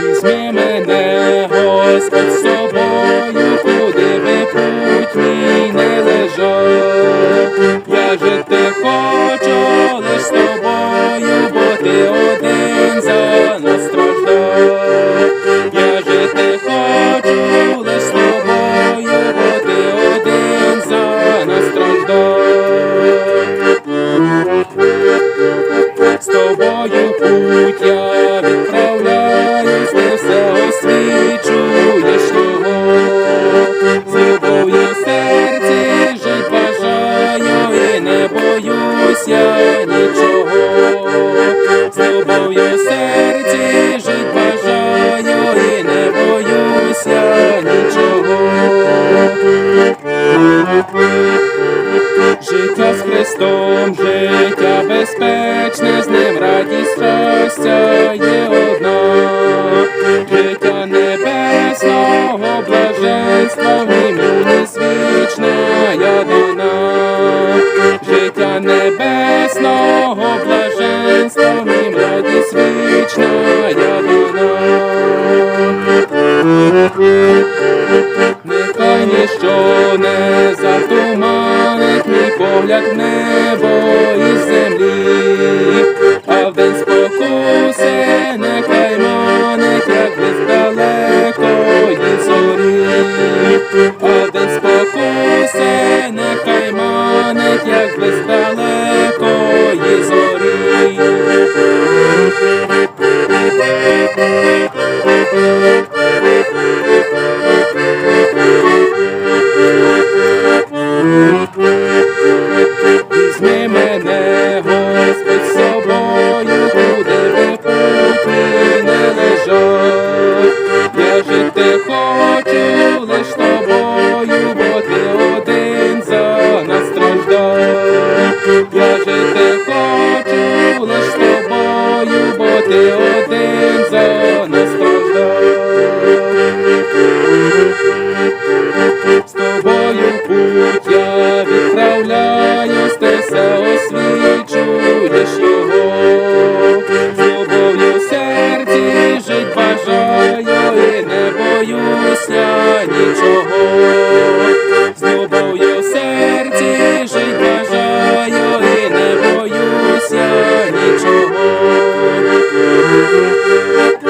Візьми мене, Господь, з собою, куди путь мій не лежав. Я жити хочу лиш з тобою, бо ти один за нас страждав. Я жити хочу лиш з тобою. Христом життя безпечне, з ним радість щастя є одна, життя небесного блаженства, йому незвічна я дана, життя небесного блаженства, радість вічна я. було з тобою, бо ти один за нас. is a.